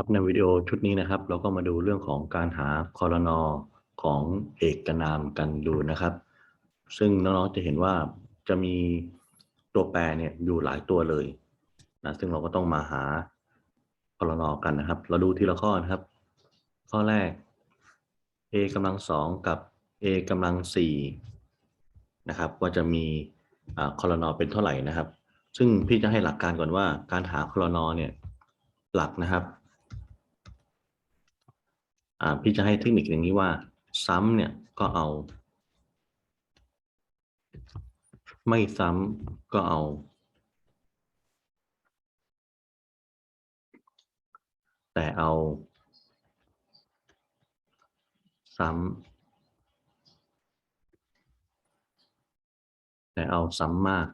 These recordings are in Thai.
ครับในวิดีโอชุดนี้นะครับ เราก็มาดูเรื่องของการหาคอรนอของเอกนามกันดูนะครับ ซึ่งน้องๆจะเห็นว่าจะมีตัวแปรเนี่ยอยู่หลายตัวเลยนะซึ่งเราก็ต้องมาหาคอรนอกันนะครับ เราดูทีละข้อนะครับ ข้อแรก a กำลังสองกับ a กำลังสี่นะครับว่าจะมีคอรนอเป็นเท่าไหร่นะครับ ซึ่งพี่จะให้หลักการก่อนว่าการหาคอรนอเนี่ยหลักนะครับ พี่จะให้เทคนิคอย่างนี้ว่าซ้ำเนี่ยก็เอา ไม่ซ้ำก็เอา แต่เอา ซ้ำแต่เอาซ้ำมาก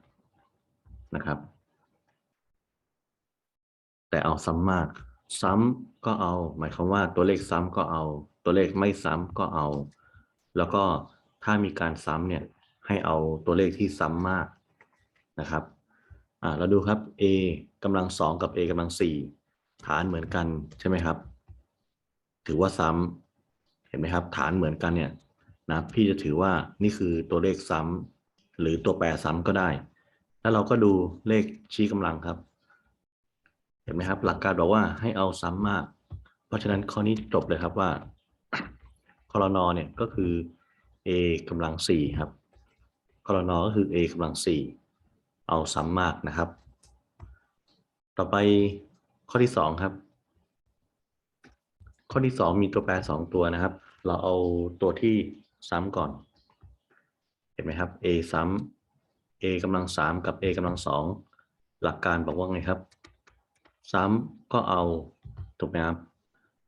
นะครับ แต่เอาซ้ำมาก ซ้ำก็เอา หมายความว่าตัวเลขซ้ำก็เอา ตัวเลขไม่ซ้ำก็เอา แล้วก็ถ้ามีการซ้ำเนี่ยให้เอาตัวเลขที่ซ้ำมากนะครับอ่าเราดูครับ a กำลังสองกับ a กำลังสี่ฐานเหมือนกันใช่ไหมครับ ถือว่าซ้ำเห็นไหมครับ ฐานเหมือนกันเนี่ยนะพี่จะถือว่านี่คือตัวเลขซ้ำหรือตัวแปรซ้ำก็ได้ แล้วเราก็ดูเลขชี้กำลังครับ เห็นไหมครับ หลักการบอกว่าให้เอาซ้ำมาก เพราะฉะนั้นข้อนี้จบเลยครับว่าคอรนอเนี่ยก็คือ a กำลังสี่ครับคอรนอก็คือ a กำลังสี่เอาซ้ำมากนะครับ ต่อไปข้อที่สองครับ ข้อที่สองมีตัวแปรสองตัวนะครับ เราเอาตัวที่ซ้ำก่อน เห็นไหมครับ a ซ้ำ a กำลังสามกับ a กำลังสองหลักการบอกว่าไงครับ ซ้ำก็เอา ถูกไหมครับ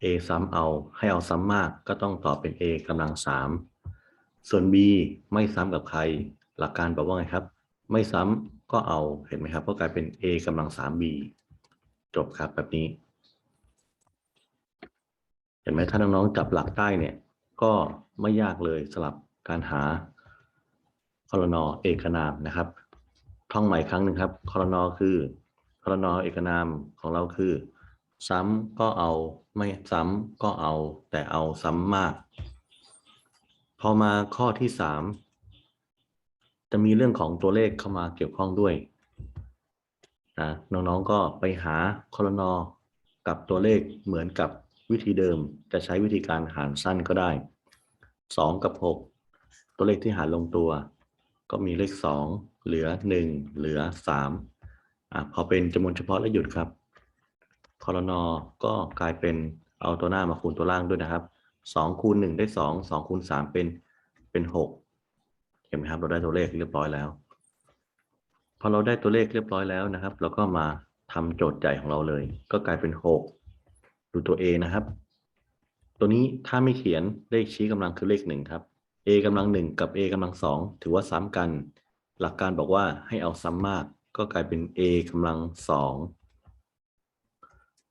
a ซ้ำเอา ให้เอาซ้ำมากก็ต้องตอบเป็น a กำลังสามส่วน b ไม่ซ้ำกับใคร หลักการบอกว่าไงครับ ไม่ซ้ำก็เอาเห็นไหมครับก็กลายเป็น a กำลังสาม b จบครับแบบนี้ เห็นไหมถ้าน้องๆจับหลักได้เนี่ย ก็ไม่ยากเลยสำหรับการหาคอรนอเอกนามนะครับ ท่องใหม่ครั้งหนึ่งครับคอรนอคือ คอรนอเอกนามของเราคือ ซ้ำก็เอาไม่ซ้ำก็เอา แต่เอาซ้ำมาก พอมาข้อที่สามจะมีเรื่องของตัวเลขเข้ามาเกี่ยวข้องด้วยนะน้องๆก็ไปหาคอรนอกับตัวเลขเหมือนกับวิธีเดิมจะใช้วิธีการหารสั้นก็ได้สองกับหกตัวเลขที่หารลงตัว ก็มีเลขสองเหลือหนึ่งเหลือสาม อะพอเป็นจำนวนเฉพาะและหยุดครับคอรนอก็กลายเป็นเอาตัวหน้ามาคูณตัวล่างด้วยนะครับสองคูณหนึ่งได้สองสองคูณสามเป็นเป็นหกเห็นไหมครับ เราได้ตัวเลขเรียบร้อยแล้ว พอเราได้ตัวเลขเรียบร้อยแล้วนะครับ เราก็มาทำโจทย์ใหญ่ของเราเลย ก็กลายเป็นหกดูตัว A นะครับ ตัวนี้ถ้าไม่เขียนเลขชี้กำลังคือเลขหนึ่งครับ a กำลังหนึ่งกับ a กำลังสองถือว่าซ้ำกัน หลักการบอกว่าให้เอาซ้ำมาก ก็กลายเป็น a กำลังสอง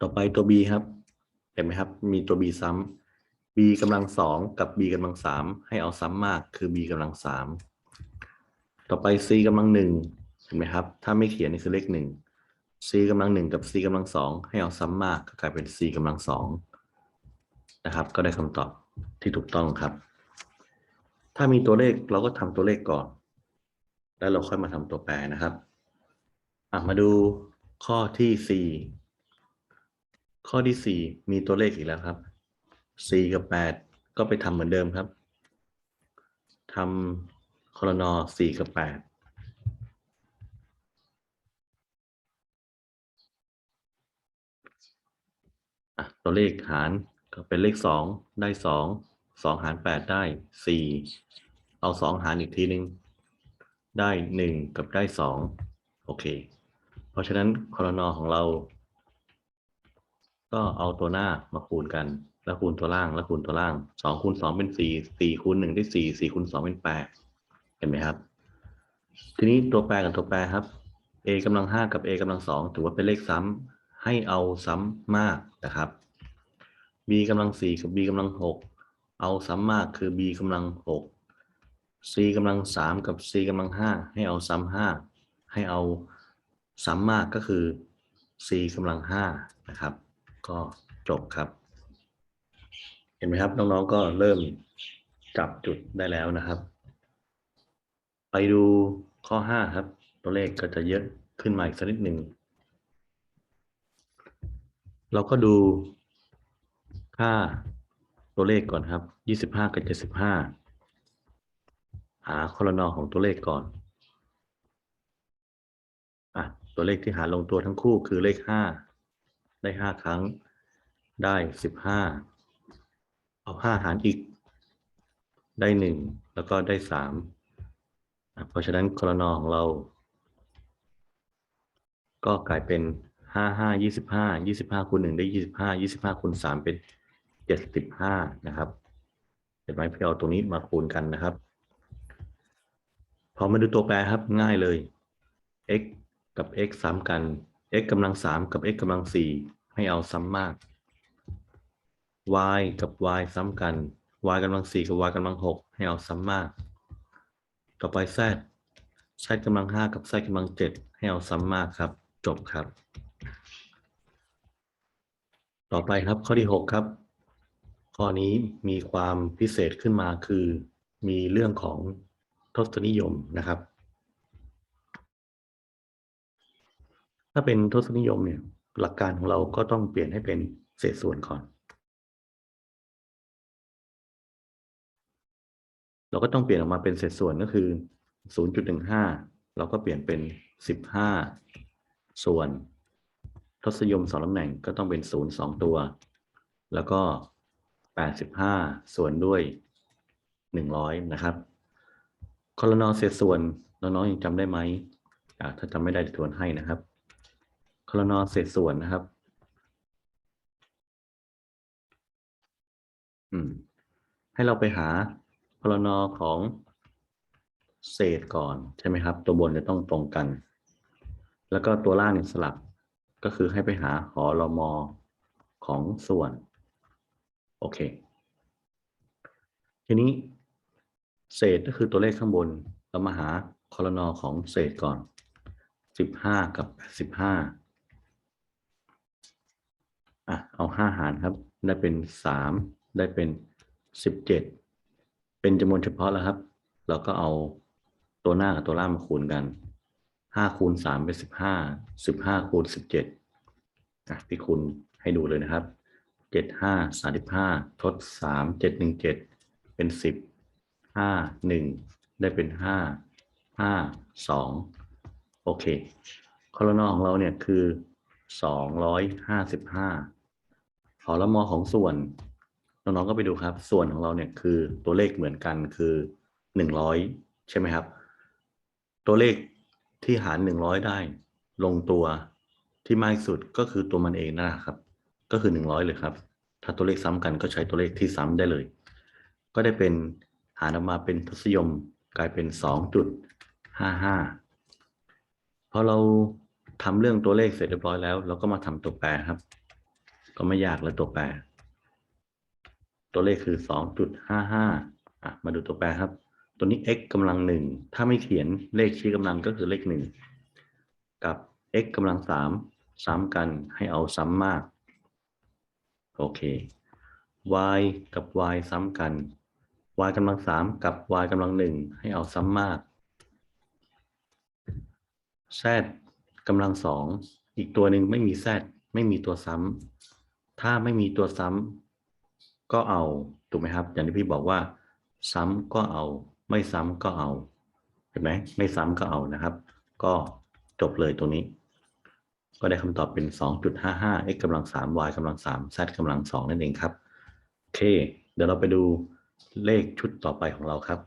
ต่อไปตัว b ครับ เห็นไหมครับ มีตัว b ซ้ำ b กำลังสองกับ b กำลังสามให้เอาซ้ำมากคือ b กำลังสามต่อไป c กำลังหนึ่งเห็นไหมครับ ถ้าไม่เขียนนี่คือเลขหนึ่ง c กำลังหนึ่งกับ c กำลังสองให้เอาซ้ำมากก็กลายเป็น c กำลังสองนะครับ ก็ได้คำตอบที่ถูกต้องครับ ถ้ามีตัวเลขเราก็ทำตัวเลขก่อน แล้วเราค่อยมาทำตัวแปรนะครับ มาดูข้อที่สี่ข้อที่สี่มีตัวเลขอีกแล้วครับสี่กับแปดก็ไปทำเหมือนเดิมครับทำคอรนอสี่กับแปดตัวเลขหารก็เป็นเลขสองได้สองสองหารแปดได้สี่เอาสองหารอีกทีหนึ่งได้หนึ่งกับได้สองโอเค เพราะฉะนั้นคอรนอของเรา ก็เอาตัวหน้ามาคูณกัน แล้วคูณตัวล่าง แล้วคูณตัวล่างสองคูณสองเป็นสี่สี่คูณหนึ่งได้สี่สี่คูณสองเป็นแปดเห็นไหมครับ ทีนี้ตัวแปรกับตัวแปรครับ a กำลังห้ากับ a กำลังสองถือว่าเป็นเลขซ้ำให้เอาซ้ำมากนะครับ b กำลังสี่กับ b กำลังหกเอาซ้ำมากคือ b กำลังหก c กำลังสามกับ c กำลังห้าให้เอาซ้ำห้าให้เอา ซ้ำมากก็คือ c กำลังห้านะครับ ก็จบครับ เห็นไหมครับ น้องๆก็เริ่มจับจุดได้แล้วนะครับ ไปดูข้อห้าครับ ตัวเลขก็จะเยอะขึ้นมาอีกสักนิดหนึ่ง เราก็ดูค่าตัวเลขก่อนครับยี่สิบห้ากับเจ็ดสิบห้าหาคอลนอของตัวเลขก่อน ตัวเลขที่หารลงตัวทั้งคู่คือเลขห้าได้ห้าครั้ง ได้สิบห้าเอาห้าหารอีก ได้หนึ่งแล้วก็ได้สามเพราะฉะนั้นคอลนอของเรา ก็กลายเป็นห้าห้ายี่สิบห้ายี่สิบห้าคูณหนึ่งได้ยี่สิบห้ายี่สิบห้าคูณสามเป็นเจ็ดสิบห้านะครับเห็นไหมพี่เอาตรงนี้มาคูณกันนะครับ พอมาดูตัวแปรครับง่ายเลย x กับ x ซ้ำกัน x กำลังสามกับ x กำลังสี่ให้เอาซ้ำมาก y กับ y ซ้ำกัน y กำลังสี่กับ y กำลังหกให้เอาซ้ำมาก ต่อไป z z กำลังห้ากับ z กำลังเจ็ดให้เอาซ้ำมากครับ จบครับ ต่อไปครับข้อที่หกครับ ข้อนี้มีความพิเศษขึ้นมาคือ มีเรื่องของทศนิยมนะครับ ถ้าเป็นทศนิยมเนี่ย หลักการของเราก็ต้องเปลี่ยนให้เป็นเศษส่วนก่อน เราก็ต้องเปลี่ยนออกมาเป็นเศษส่วนก็คือ 0.15 เราก็เปลี่ยนเป็น 15 ส่วน ทศนิยมสองตำแหน่งก็ต้องเป็น 0 2 ตัว แล้วก็ 85 ส่วนด้วย 100 นะครับคอลนอเศษส่วนน้องๆยังจำได้ไหมถ้าจำไม่ได้จะทวนให้นะครับ คลนอเศษส่วนนะครับ อืม ให้เราไปหาคลนอของเศษก่อนใช่ไหมครับ ตัวบนจะต้องตรงกัน แล้วก็ตัวล่างเนี่ยสลับก็คือให้ไปหาหอรมอของส่วน โอเค ทีนี้ เศษก็คือตัวเลขข้างบน เรามาหาคอลนอของเศษก่อน 15 กับ15 อะเอา5หารครับ ได้เป็น3ได้เป็น17เจ็ดเป็นจำนวนเฉพาะแล้วครับ เราก็เอาตัวหน้ากับตัวล่างมาคูณกัน5คูณ3เป็น15 15คูณ17อะพี่คูณให้ดูเลยนะครับ75 35ทด3 7 1 7เจ็ดเป็น10ห้าหนึ่งได้เป็นห้าห้าสองโอเคคอลนอของเราเนี่ยคือสองร้อยห้าสิบห้า หอละมอของส่วน น้องๆก็ไปดูครับ ส่วนของเราเนี่ยคือตัวเลขเหมือนกันคือหนึ่งร้อยใช่ไหมครับ ตัวเลขที่หารหนึ่งร้อยได้ ลงตัวที่มากที่สุดก็คือตัวมันเองนะครับ ก็คือหนึ่งร้อยเลยครับ ถ้าตัวเลขซ้ำกันก็ใช้ตัวเลขที่ซ้ำได้เลย ก็ได้เป็นหารออกมาเป็นทศนิยมกลายเป็น2.55พอเราทำเรื่องตัวเลขเสร็จเรียบร้อยแล้ว เราก็มาทำตัวแปรครับ ก็ไม่ยากแล้วตัวแปร ตัวเลขคือ2.55อะมาดูตัวแปรครับ ตัวนี้ x กำลังหนึ่งถ้าไม่เขียนเลขชี้กำลังก็คือเลขหนึ่งกับ x กำลังสามซ้ำกันให้เอาซ้ำมาก โอเค y กับ y ซ้ำกัน y กำลังสามกับ y กำลังหนึ่งให้เอาซ้ำมาก z กำลังสองอีกตัวหนึ่งไม่มี z ไม่มีตัวซ้ำ ถ้าไม่มีตัวซ้ำก็เอา ถูกไหมครับ อย่างที่พี่บอกว่า ซ้ำก็เอา ไม่ซ้ำก็เอา เห็นไหม ไม่ซ้ำก็เอานะครับ ก็จบเลยตรงนี้ ก็ได้คำตอบเป็น 2.55 x กำลัง 3 y กำลัง 3 z กำลัง 2 นั่นเองครับ โอเค เดี๋ยวเราไปดูเลขชุดต่อไปของเราครับ